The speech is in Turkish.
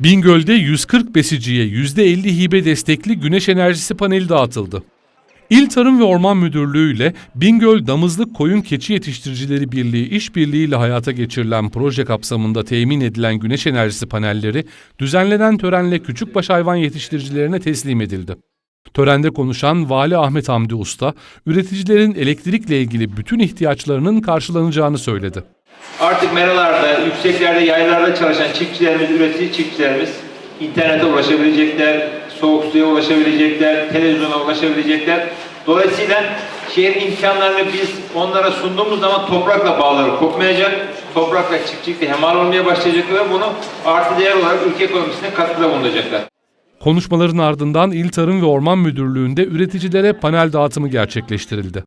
Bingöl'de 140 besiciye %50 hibe destekli güneş enerjisi paneli dağıtıldı. İl Tarım ve Orman Müdürlüğü ile Bingöl Damızlık Koyun Keçi Yetiştiricileri Birliği işbirliğiyle hayata geçirilen proje kapsamında temin edilen güneş enerjisi panelleri düzenlenen törenle küçükbaş hayvan yetiştiricilerine teslim edildi. Törende konuşan Vali Ahmet Hamdi Usta, üreticilerin elektrikle ilgili bütün ihtiyaçlarının karşılanacağını söyledi. Artık meralarda, yükseklerde, yaylarda çalışan çiftçilerimiz, üretici çiftçilerimiz internete ulaşabilecekler, soğuk suya ulaşabilecekler, televizyona ulaşabilecekler. Dolayısıyla şehrin imkanlarını biz onlara sunduğumuz zaman toprakla bağları kopmayacak, toprakla çiftçilikle hemal olmaya başlayacaklar ve bunu artı değer olarak ülke ekonomisine katkıda bulunacaklar. Konuşmaların ardından İl Tarım ve Orman Müdürlüğü'nde üreticilere panel dağıtımı gerçekleştirildi.